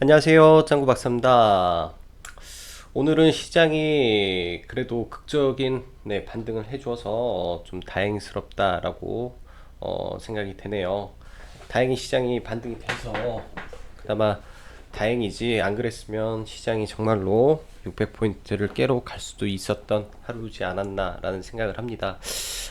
안녕하세요. 짱구 박사입니다. 오늘은 시장이 그래도 극적인 네, 반등을 해줘서 좀 다행스럽다라고 어, 생각이 되네요. 다행히 시장이 반등이 돼서 그나마 다행이지 안 그랬으면 시장이 정말로 600포인트를 깨러 갈 수도 있었던 하루지 않았나라는 생각을 합니다.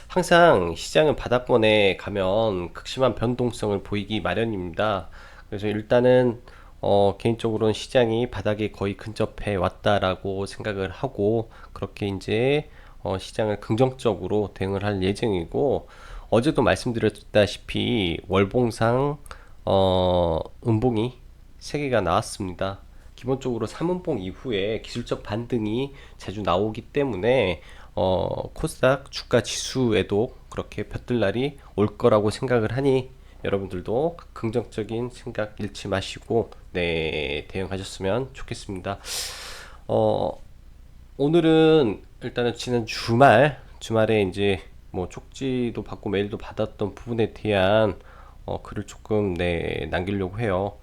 항상 시장은 바닥권에 가면 극심한 변동성을 보이기 마련입니다. 그래서 일단은 어, 개인적으로는 시장이 바닥에 거의 근접해 왔다라고 생각을 하고 그렇게 이제 어, 시장을 긍정적으로 대응을 할 예정이고 어제도 말씀드렸다시피 월봉상 어, 음봉이 3개가 나왔습니다. 기본적으로 3음봉 이후에 기술적 반등이 자주 나오기 때문에 어, 코스닥 주가 지수에도 그렇게 볕들 날이 올 거라고 생각을 하니 여러분들도 긍정적인 생각 잃지 마시고 네 대응하셨으면 좋겠습니다. 어 오늘은 일단은 지난 주말 주말에 이제 뭐 쪽지도 받고 메일도 받았던 부분에 대한 어, 글을 조금 네 남기려고 해요.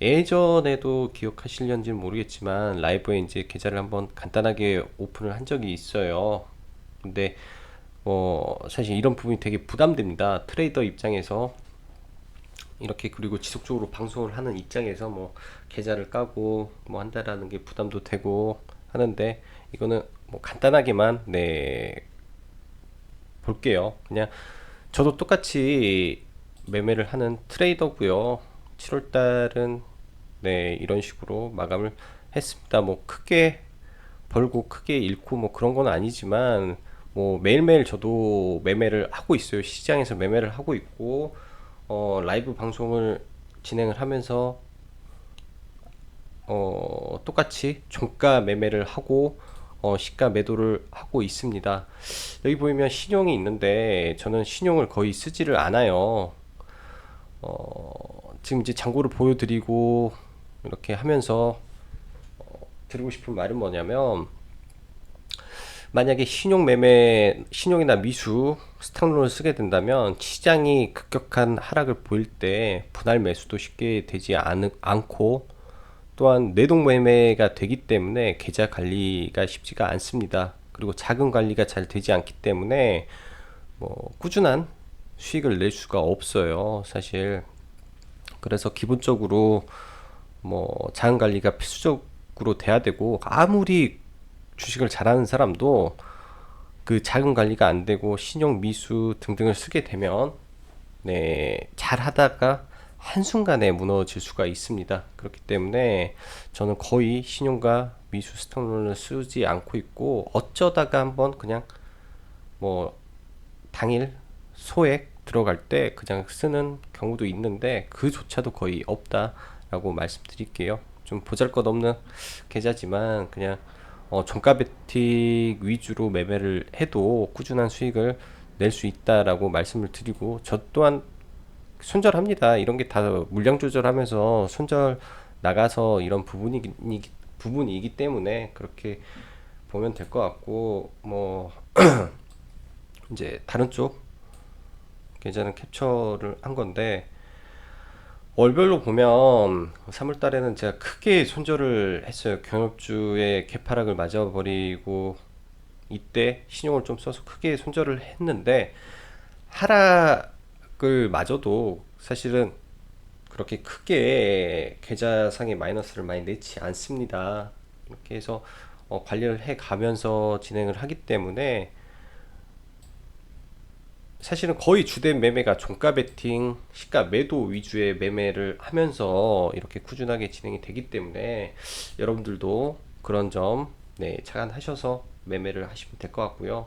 예전에도 기억하실런지는 모르겠지만 라이브에 이제 계좌를 한번 간단하게 오픈을 한 적이 있어요. 근데 뭐 사실 이런 부분이 되게 부담됩니다. 트레이더 입장에서 이렇게 그리고 지속적으로 방송을 하는 입장에서 뭐 계좌를 까고 뭐 한다라는 게 부담도 되고 하는데 이거는 뭐 간단하게만 네 볼게요. 그냥 저도 똑같이 매매를 하는 트레이더고요. 7월 달은 네 이런 식으로 마감을 했습니다. 뭐 크게 벌고 크게 잃고 뭐 그런 건 아니지만 뭐 매일매일 저도 매매를 하고 있어요. 시장에서 매매를 하고 있고 어, 라이브 방송을 진행을 하면서 어, 똑같이 종가 매매를 하고 어, 시가 매도를 하고 있습니다. 여기 보이면 신용이 있는데 저는 신용을 거의 쓰지를 않아요. 어, 지금 이제 장고를 보여드리고 이렇게 하면서 어, 드리고 싶은 말은 뭐냐면 만약에 신용 매매, 신용이나 미수, 스탁론을 쓰게 된다면 시장이 급격한 하락을 보일 때 분할 매수도 쉽게 되지 않, 않고 또한 내동 매매가 되기 때문에 계좌 관리가 쉽지가 않습니다. 그리고 자금 관리가 잘 되지 않기 때문에 뭐 꾸준한 수익을 낼 수가 없어요. 사실 그래서 기본적으로 뭐 자금 관리가 필수적으로 돼야 되고 아무리 주식을 잘하는 사람도 그 자금 관리가 안 되고 신용 미수 등등을 쓰게 되면 네, 잘 하다가 한순간에 무너질 수가 있습니다. 그렇기 때문에 저는 거의 신용과 미수 스탁론을 쓰지 않고 있고 어쩌다가 한번 그냥 뭐 당일 소액 들어갈 때 그냥 쓰는 경우도 있는데 그조차도 거의 없다라고 말씀드릴게요. 좀 보잘것없는 계좌지만 그냥 어, 종가 베틱 위주로 매매를 해도 꾸준한 수익을 낼 수 있다라고 말씀을 드리고 저 또한 손절합니다. 이런 게 다 물량 조절하면서 손절 나가서 이런 부분이 부분이기 때문에 그렇게 보면 될 것 같고 뭐 이제 다른 쪽 계좌는 캡처를 한 건데 월별로 보면 3월 달에는 제가 크게 손절을 했어요. 경협주의 개파락을 맞아버리고 이때 신용을 좀 써서 크게 손절을 했는데 하락을 맞아도 사실은 그렇게 크게 계좌상의 마이너스를 많이 내지 않습니다. 이렇게 해서 어, 관리를 해 가면서 진행을 하기 때문에 사실은 거의 주된 매매가 종가 베팅, 시가 매도 위주의 매매를 하면서 이렇게 꾸준하게 진행이 되기 때문에 여러분들도 그런 점 네, 착안하셔서 매매를 하시면 될 것 같고요.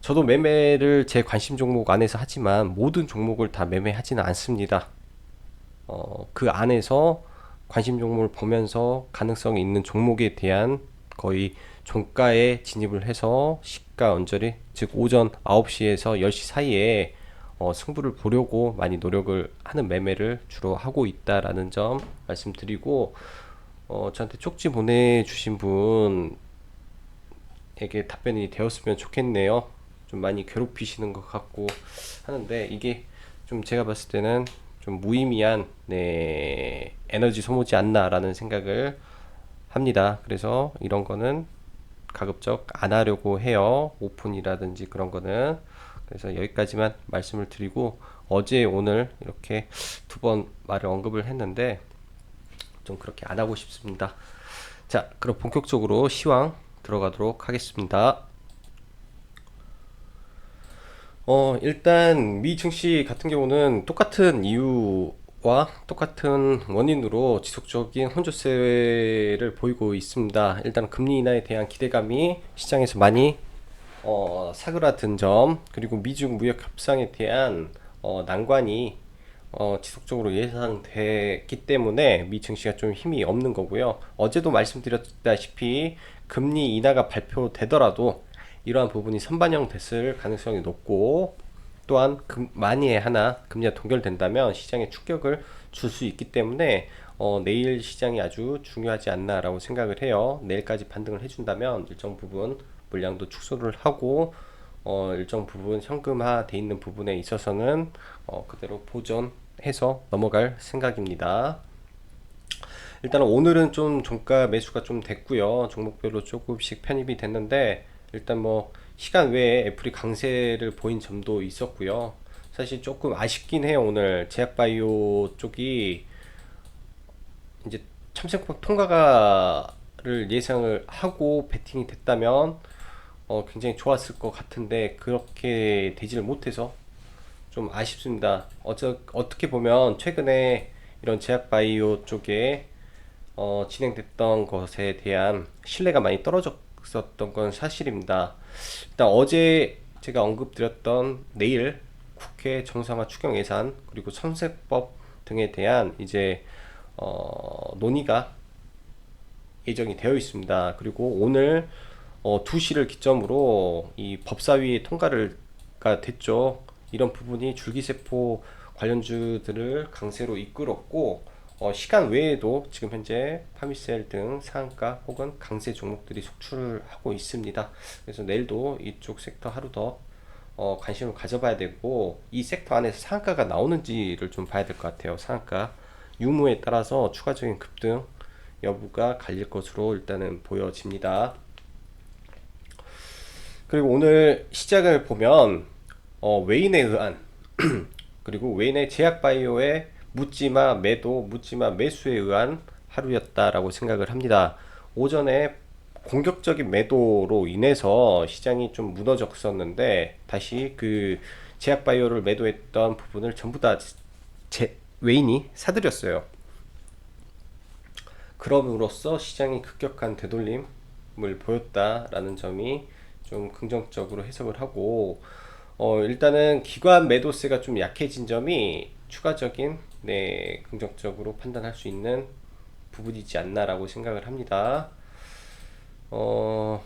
저도 매매를 제 관심 종목 안에서 하지만 모든 종목을 다 매매하지는 않습니다. 어, 그 안에서 관심 종목을 보면서 가능성이 있는 종목에 대한 거의 종가에 진입을 해서 시가 언저리 즉 오전 9시에서 10시 사이에 어, 승부를 보려고 많이 노력을 하는 매매를 주로 하고 있다라는 점 말씀드리고 어, 저한테 쪽지 보내주신 분에게 답변이 되었으면 좋겠네요. 좀 많이 괴롭히시는 것 같고 하는데 이게 좀 제가 봤을 때는 좀 무의미한 네, 에너지 소모지 않나라는 생각을 합니다. 그래서 이런 거는 가급적 안 하려고 해요. 오픈이라든지 그런 거는. 그래서 여기까지만 말씀을 드리고 어제 오늘 이렇게 두 번 말을 언급을 했는데 좀 그렇게 안 하고 싶습니다. 자, 그럼 본격적으로 시황 들어가도록 하겠습니다. 어, 일단 미 증시 같은 경우는 똑같은 이유 와 똑같은 원인으로 지속적인 혼조세를 보이고 있습니다. 일단 금리 인하에 대한 기대감이 시장에서 많이 어, 사그라든 점, 그리고 미중 무역 협상에 대한 어, 난관이 어, 지속적으로 예상됐기 때문에 미 증시가 좀 힘이 없는 거고요. 어제도 말씀드렸다시피 금리 인하가 발표되더라도 이러한 부분이 선반영 됐을 가능성이 높고 또한 금, 만약에 하나 금리가 동결된다면 시장에 충격을 줄 수 있기 때문에 어, 내일 시장이 아주 중요하지 않나라고 생각을 해요. 내일까지 반등을 해준다면 일정 부분 물량도 축소를 하고 어, 일정 부분 현금화 돼 있는 부분에 있어서는 어, 그대로 보존해서 넘어갈 생각입니다. 일단 오늘은 좀 종가 매수가 좀 됐고요. 종목별로 조금씩 편입이 됐는데 일단 뭐 시간 외에 애플이 강세를 보인 점도 있었고요. 사실 조금 아쉽긴 해요. 오늘 제약바이오 쪽이 이제 참새국 통과가를 예상을 하고 베팅이 됐다면 어, 굉장히 좋았을 것 같은데 그렇게 되지를 못해서 좀 아쉽습니다. 어쩌, 어떻게 보면 최근에 이런 제약바이오 쪽에 어, 진행됐던 것에 대한 신뢰가 많이 떨어졌었던 건 사실입니다. 일단 어제 제가 언급드렸던 내일 국회 정상화 추경 예산 그리고 선세법 등에 대한 이제 어, 논의가 예정이 되어 있습니다. 그리고 오늘 어, 2시를 기점으로 이 법사위 통과가 됐죠. 이런 부분이 줄기세포 관련주들을 강세로 이끌었고 어, 시간 외에도 지금 현재 파미셀 등 상한가 혹은 강세 종목들이 속출을 하고 있습니다. 그래서 내일도 이쪽 섹터 하루 더 어, 관심을 가져봐야 되고 이 섹터 안에서 상한가가 나오는지를 좀 봐야 될 것 같아요. 상한가 유무에 따라서 추가적인 급등 여부가 갈릴 것으로 일단은 보여집니다. 그리고 오늘 시작을 보면 어, 외인에 의한 그리고 외인의 제약바이오의 묻지마 매도, 묻지마 매수에 의한 하루였다라고 생각을 합니다. 오전에 공격적인 매도로 인해서 시장이 좀 무너졌었는데 다시 그 제약 바이오를 매도했던 부분을 전부 다 제, 외인이 사들였어요. 그럼으로써 시장이 급격한 되돌림을 보였다라는 점이 좀 긍정적으로 해석을 하고 어, 일단은 기관 매도세가 좀 약해진 점이 추가적인 네, 긍정적으로 판단할 수 있는 부분이지 않나라고 생각을 합니다. 어,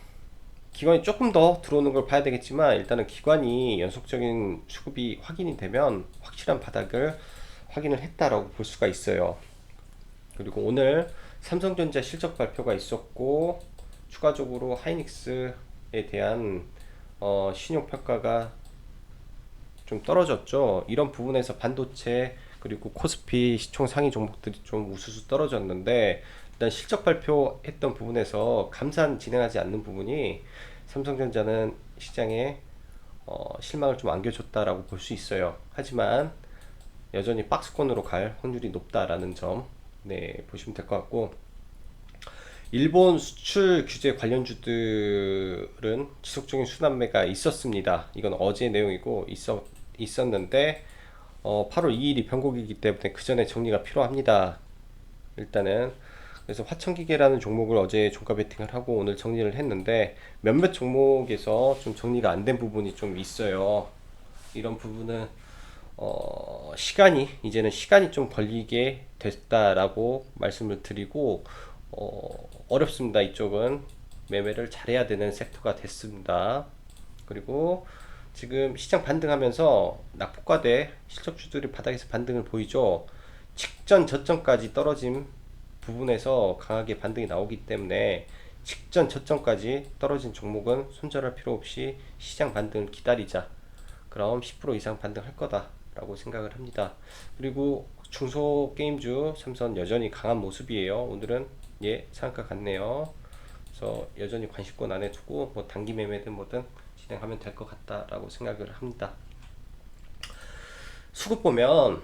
기관이 조금 더 들어오는 걸 봐야 되겠지만 일단은 기관이 연속적인 수급이 확인이 되면 확실한 바닥을 확인을 했다라고 볼 수가 있어요. 그리고 오늘 삼성전자 실적 발표가 있었고 추가적으로 하이닉스에 대한 어, 신용 평가가 좀 떨어졌죠. 이런 부분에서 반도체 그리고 코스피 시총 상위 종목들이 좀 우수수 떨어졌는데 일단 실적 발표했던 부분에서 감산 진행하지 않는 부분이 삼성전자는 시장에 어, 실망을 좀 안겨줬다라고 볼 수 있어요. 하지만 여전히 박스권으로 갈 확률이 높다라는 점, 네, 보시면 될 것 같고, 일본 수출 규제 관련주들은 지속적인 순환매가 있었습니다. 이건 어제 내용이고 있었, 있었는데, 어, 8월 2일이 변곡이기 때문에 그 전에 정리가 필요합니다. 일단은 그래서 화천기계라는 종목을 어제 종가 베팅을 하고 오늘 정리를 했는데 몇몇 종목에서 좀 정리가 안 된 부분이 좀 있어요. 이런 부분은 어, 시간이 이제는 시간이 좀 걸리게 됐다라고 말씀을 드리고 어, 어렵습니다. 이쪽은 매매를 잘해야 되는 섹터가 됐습니다. 그리고 지금 시장 반등하면서 낙폭과대 실적주들이 바닥에서 반등을 보이죠. 직전 저점까지 떨어진 부분에서 강하게 반등이 나오기 때문에 직전 저점까지 떨어진 종목은 손절할 필요 없이 시장 반등을 기다리자. 그럼 10% 이상 반등할 거다라고 생각을 합니다. 그리고 중소 게임주 삼선 여전히 강한 모습이에요. 오늘은 예 상한가 같네요. 그래서 여전히 관심권 안에 두고 뭐 단기 매매든 뭐든 진행하면 될 것 같다라고 생각을 합니다. 수급 보면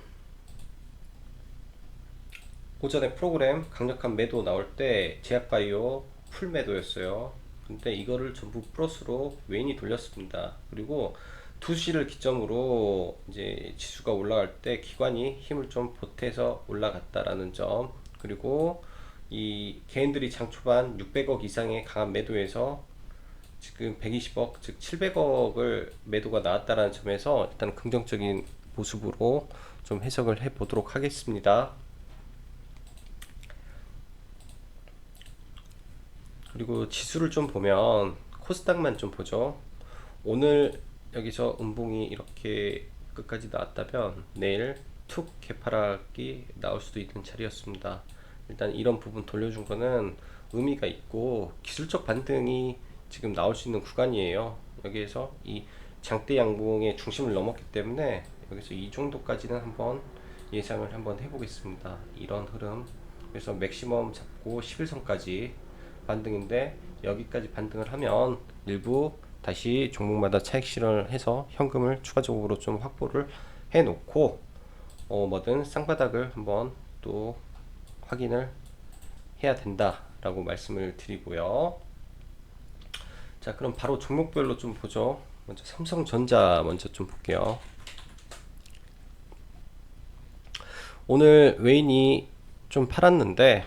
오전에 프로그램 강력한 매도 나올 때 제약바이오 풀 매도였어요. 근데 이거를 전부 플러스로 웨인이 돌렸습니다. 그리고 2시를 기점으로 이제 지수가 올라갈 때 기관이 힘을 좀 보태서 올라갔다라는 점 그리고 이 개인들이 장 초반 600억 이상의 강한 매도에서 지금 120억 즉 700억을 매도가 나왔다라는 점에서 일단 긍정적인 모습으로 좀 해석을 해 보도록 하겠습니다. 그리고 지수를 좀 보면 코스닥만 좀 보죠. 오늘 여기서 음봉이 이렇게 끝까지 나왔다면 내일 툭 개파락이 나올 수도 있는 자리였습니다. 일단 이런 부분 돌려준 거는 의미가 있고 기술적 반등이 지금 나올 수 있는 구간이에요. 여기에서 이 장대 양봉의 중심을 넘었기 때문에 여기서 이 정도까지는 한번 예상을 한번 해보겠습니다. 이런 흐름. 그래서 맥시멈 잡고 11선까지 반등인데 여기까지 반등을 하면 일부 다시 종목마다 차익 실현을 해서 현금을 추가적으로 좀 확보를 해 놓고 어 뭐든 쌍바닥을 한번 또 확인을 해야 된다라고 말씀을 드리고요. 자, 그럼 바로 종목별로 좀 보죠. 먼저 삼성전자 먼저 좀 볼게요. 오늘 웨인이 좀 팔았는데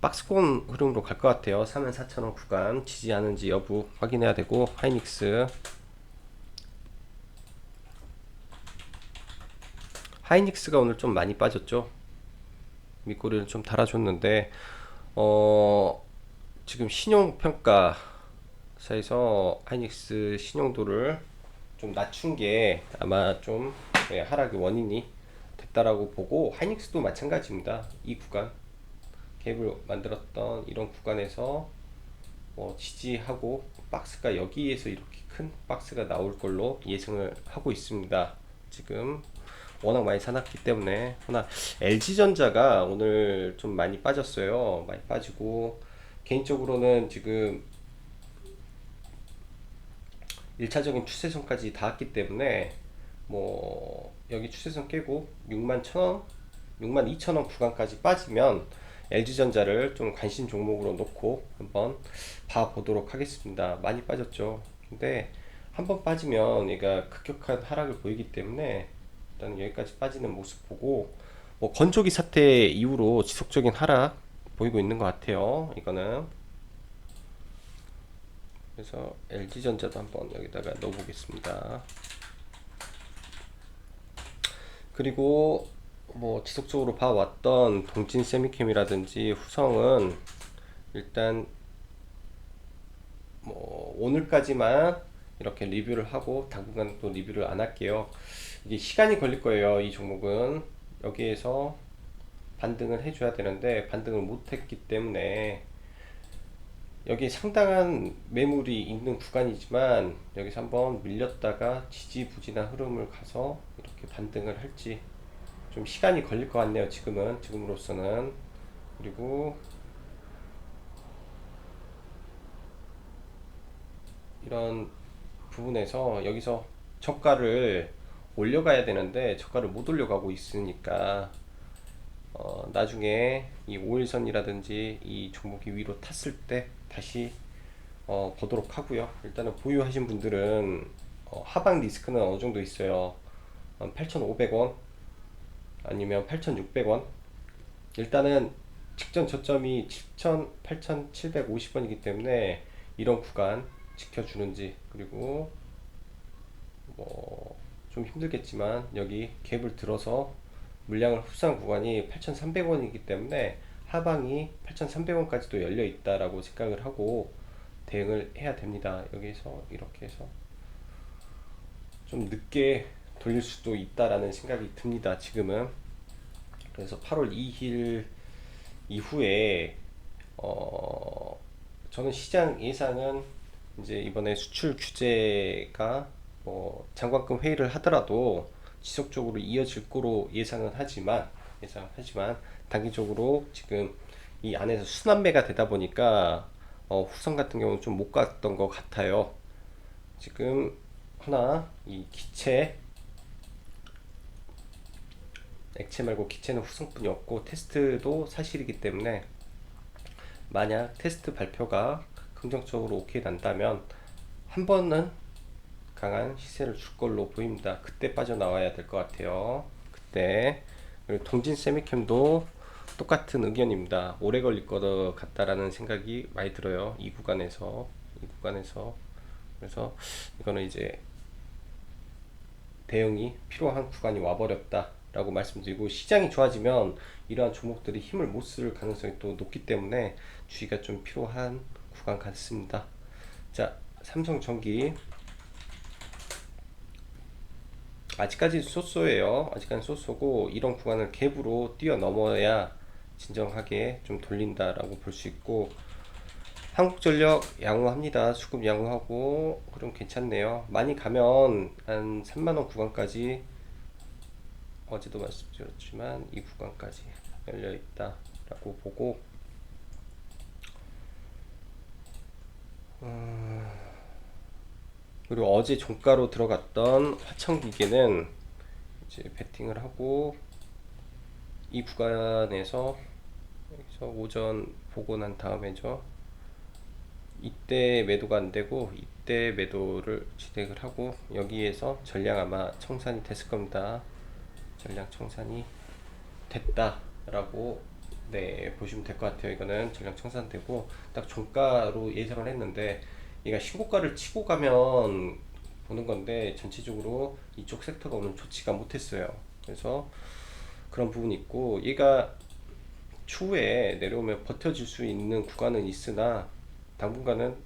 박스권 흐름으로 갈 것 같아요. 34,000원 구간 지지하는지 여부 확인해야 되고 하이닉스 하이닉스가 오늘 좀 많이 빠졌죠. 밑꼬리를 좀 달아줬는데 어 지금 신용평가 사에서 하이닉스 신용도를 좀 낮춘 게 아마 좀 예, 하락의 원인이 됐다라고 보고 하이닉스도 마찬가지입니다. 이 구간 갭을 만들었던 이런 구간에서 뭐 지지하고 박스가 여기에서 이렇게 큰 박스가 나올 걸로 예상을 하고 있습니다. 지금 워낙 많이 사놨기 때문에 하나 LG전자가 오늘 좀 많이 빠졌어요. 많이 빠지고 개인적으로는 지금 1차적인 추세선까지 닿았기 때문에 뭐 여기 추세선 깨고 6만 1천원 6만 2천원 구간까지 빠지면 LG전자를 좀 관심 종목으로 놓고 한번 봐보도록 하겠습니다. 많이 빠졌죠. 근데 한번 빠지면 얘가 급격한 하락을 보이기 때문에 일단 여기까지 빠지는 모습 보고 뭐 건조기 사태 이후로 지속적인 하락 보이고 있는 것 같아요. 이거는 그래서 LG전자도 한번 여기다가 넣어보겠습니다. 그리고 뭐 지속적으로 봐왔던 동진 세미캠이라든지 후성은 일단 뭐 오늘까지만 이렇게 리뷰를 하고 당분간 또 리뷰를 안 할게요. 이게 시간이 걸릴 거예요. 이 종목은 여기에서 반등을 해줘야 되는데 반등을 못했기 때문에 여기 상당한 매물이 있는 구간이지만 여기서 한번 밀렸다가 지지부진한 흐름을 가서 이렇게 반등을 할지 좀 시간이 걸릴 것 같네요. 지금은 지금으로서는 그리고 이런 부분에서 여기서 저가를 올려가야 되는데 저가를 못 올려가고 있으니까 어, 나중에 이 5일선이라든지 이 종목이 위로 탔을 때 다시 어, 보도록 하고요. 일단은 보유하신 분들은 어, 하방 리스크는 어느 정도 있어요. 8,500원 아니면 8,600원. 일단은 직전 저점이 7,000, 8,750원이기 때문에 이런 구간 지켜주는지 그리고 뭐 좀 힘들겠지만 여기 갭을 들어서 물량을 흡수한 구간이 8,300원이기 때문에 하방이 8,300원까지도 열려 있다라고 생각을 하고 대응을 해야 됩니다. 여기서 이렇게 해서 좀 늦게 돌릴 수도 있다라는 생각이 듭니다. 지금은 그래서 8월 2일 이후에 어 저는 시장 예상은 이제 이번에 수출 규제가 뭐 장관급 회의를 하더라도 지속적으로 이어질 거로 예상은 하지만 예상하지만 단기적으로 지금 이 안에서 순환매가 되다 보니까 어, 후성 같은 경우는 좀 못 갔던 것 같아요. 지금 하나 이 기체 액체 말고 기체는 후성뿐이 없고 테스트도 사실이기 때문에 만약 테스트 발표가 긍정적으로 오케이 난다면 한 번은 강한 시세를 줄 걸로 보입니다. 그때 빠져나와야 될 것 같아요. 그때 그리고 동진 세미캠도 똑같은 의견입니다. 오래 걸릴 것 같다라는 생각이 많이 들어요. 이 구간에서 이 구간에서 그래서 이거는 이제 대응이 필요한 구간이 와버렸다 라고 말씀드리고 시장이 좋아지면 이러한 종목들이 힘을 못 쓸 가능성이 또 높기 때문에 주의가 좀 필요한 구간 같습니다. 자, 삼성전기 아직까지 쏘쏘예요. 아직까지 쏘쏘고 이런 구간을 갭으로 뛰어넘어야 진정하게 좀 돌린다라고 볼 수 있고 한국전력 양호합니다. 수급 양호하고 그럼 괜찮네요. 많이 가면 한 3만원 구간까지 어제도 말씀드렸지만 이 구간까지 열려 있다라고 보고 음, 그리고 어제 종가로 들어갔던 화청기계는 이제 베팅을 하고 이 구간에서 오전 보고 난 다음에죠. 이때 매도가 안 되고 이때 매도를 진행을 하고 여기에서 전량 아마 청산이 됐을 겁니다. 전량 청산이 됐다라고 네 보시면 될 것 같아요. 이거는 전량 청산되고 딱 종가로 예상을 했는데 얘가 신고가를 치고 가면 보는 건데 전체적으로 이쪽 섹터가 오늘 좋지가 못했어요. 그래서 그런 부분이 있고 얘가 추후에 내려오면 버텨줄 수 있는 구간은 있으나 당분간은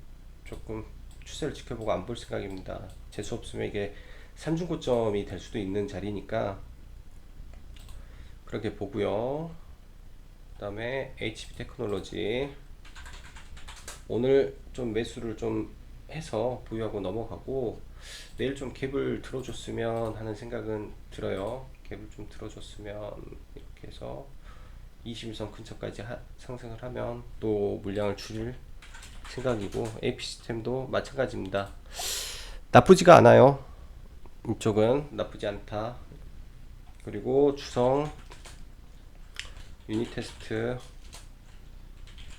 조금 추세를 지켜보고 안 볼 생각입니다. 재수 없으면 이게 산중고점이 될 수도 있는 자리니까 그렇게 보고요. 그 다음에 HB 테크놀로지 오늘 좀 매수를 좀 해서 보유하고 넘어가고 내일 좀 갭을 들어줬으면 하는 생각은 들어요. 갭을 좀 들어줬으면 이렇게 해서 21선 근처까지 하, 상승을 하면 또 물량을 줄일 생각이고 AP 시스템도 마찬가지입니다. 나쁘지가 않아요. 이쪽은 나쁘지 않다. 그리고 주성 유닛 테스트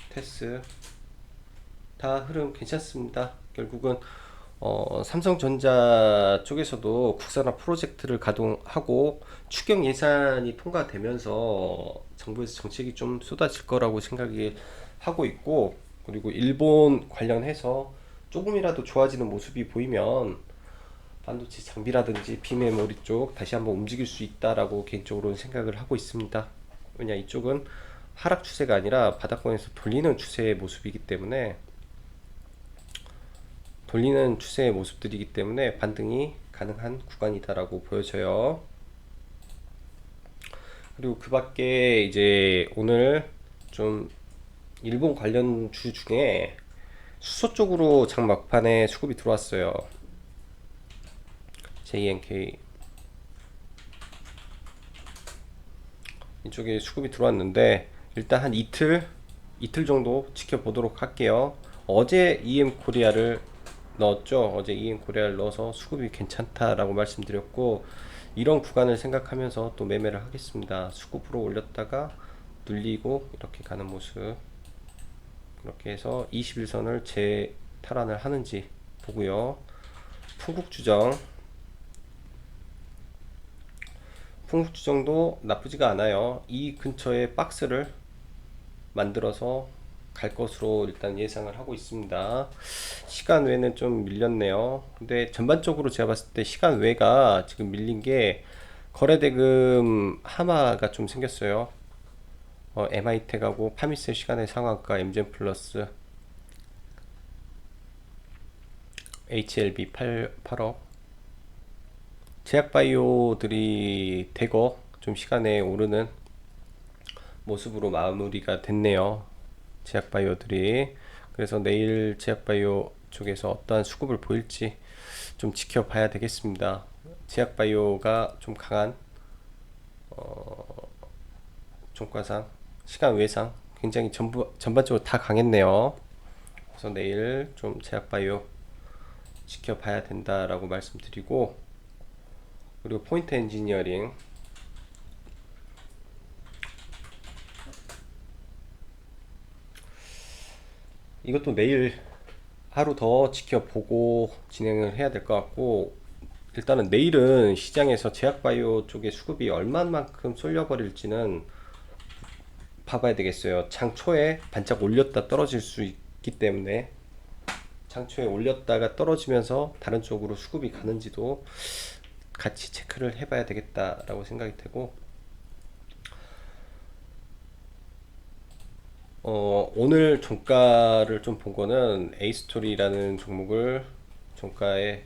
테스 다 흐름 괜찮습니다. 결국은 어, 삼성전자 쪽에서도 국산화 프로젝트를 가동하고 추경 예산이 통과되면서 정부에서 정책이 좀 쏟아질 거라고 생각이 하고 있고 그리고 일본 관련해서 조금이라도 좋아지는 모습이 보이면 반도체 장비라든지 비메모리 쪽 다시 한번 움직일 수 있다라고 개인적으로는 생각을 하고 있습니다. 왜냐 이쪽은 하락 추세가 아니라 바닥권에서 돌리는 추세의 모습이기 때문에 돌리는 추세의 모습들이기 때문에 반등이 가능한 구간이다라고 보여져요. 그리고 그 밖에 이제 오늘 좀 일본 관련 주 중에 수소 쪽으로 장 막판에 수급이 들어왔어요. JNK 이쪽에 수급이 들어왔는데 일단 한 이틀 이틀 정도 지켜보도록 할게요. 어제 EM 코리아를 넣었죠. 어제 EM 코리아를 넣어서 수급이 괜찮다라고 말씀드렸고 이런 구간을 생각하면서 또 매매를 하겠습니다. 수급으로 올렸다가 눌리고 이렇게 가는 모습 이렇게 해서 21선을 재탈환을 하는지 보고요. 풍국주정 풍국주정도 나쁘지가 않아요. 이 근처에 박스를 만들어서 갈 것으로 일단 예상을 하고 있습니다. 시간 외는 좀 밀렸네요. 근데 전반적으로 제가 봤을 때 시간 외가 지금 밀린 게 거래대금 하마가 좀 생겼어요. 어, MI텍하고 파미스 시간의 상한가 엠젠 플러스 HLB 8, 8억 제약바이오들이 대거 좀 시간에 오르는 모습으로 마무리가 됐네요. 제약바이오들이 그래서 내일 제약바이오 쪽에서 어떠한 수급을 보일지 좀 지켜봐야 되겠습니다. 제약바이오가 좀 강한 어, 종가상 시간 외상 굉장히 전부 전반적으로 다 강했네요. 그래서 내일 좀 제약바이오 지켜봐야 된다라고 말씀드리고 그리고 포인트 엔지니어링 이것도 내일 하루 더 지켜보고 진행을 해야 될 것 같고 일단은 내일은 시장에서 제약바이오 쪽의 수급이 얼마만큼 쏠려버릴지는 봐봐야 되겠어요. 장 초에 반짝 올렸다 떨어질 수 있기 때문에 장 초에 올렸다가 떨어지면서 다른 쪽으로 수급이 가는지도 같이 체크를 해봐야 되겠다라고 생각이 되고 어, 오늘 종가를 좀 본 거는 에이스토리라는 종목을 종가에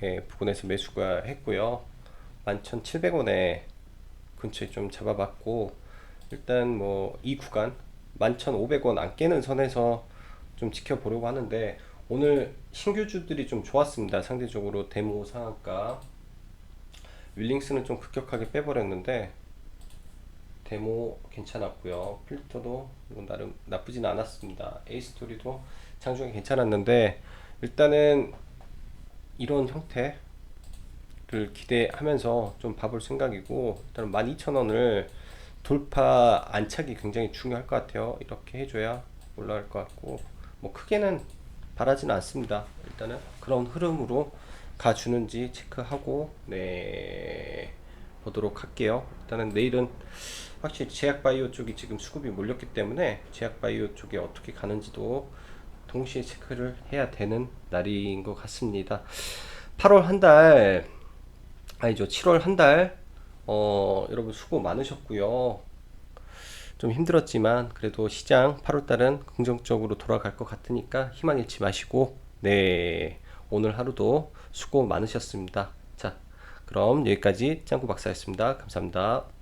네, 부근에서 매수가 했고요. 11,700원에 근처에 좀 잡아봤고 일단 뭐 이 구간 11,500원 안 깨는 선에서 좀 지켜보려고 하는데 오늘 신규주들이 좀 좋았습니다. 상대적으로 데모 상한가 윌링스는 좀 급격하게 빼버렸는데 데모 괜찮았고요. 필터도 이건 나름 나쁘진 않았습니다. 에이스토리도 장중에 괜찮았는데 일단은 이런 형태를 기대하면서 좀 봐볼 생각이고 일단 12,000원을 돌파 안착이 굉장히 중요할 것 같아요. 이렇게 해줘야 올라갈 것 같고 뭐 크게는 바라지는 않습니다. 일단은 그런 흐름으로 가주는지 체크하고 네 보도록 할게요. 일단은 내일은 확실히 제약바이오 쪽이 지금 수급이 몰렸기 때문에 제약바이오 쪽에 어떻게 가는지도 동시에 체크를 해야 되는 날인 것 같습니다. 8월 한 달, 아니죠. 7월 한 달, 어, 여러분 수고 많으셨고요. 좀 힘들었지만 그래도 시장 8월 달은 긍정적으로 돌아갈 것 같으니까 희망 잃지 마시고, 네. 오늘 하루도 수고 많으셨습니다. 자, 그럼 여기까지 짱구 박사였습니다. 감사합니다.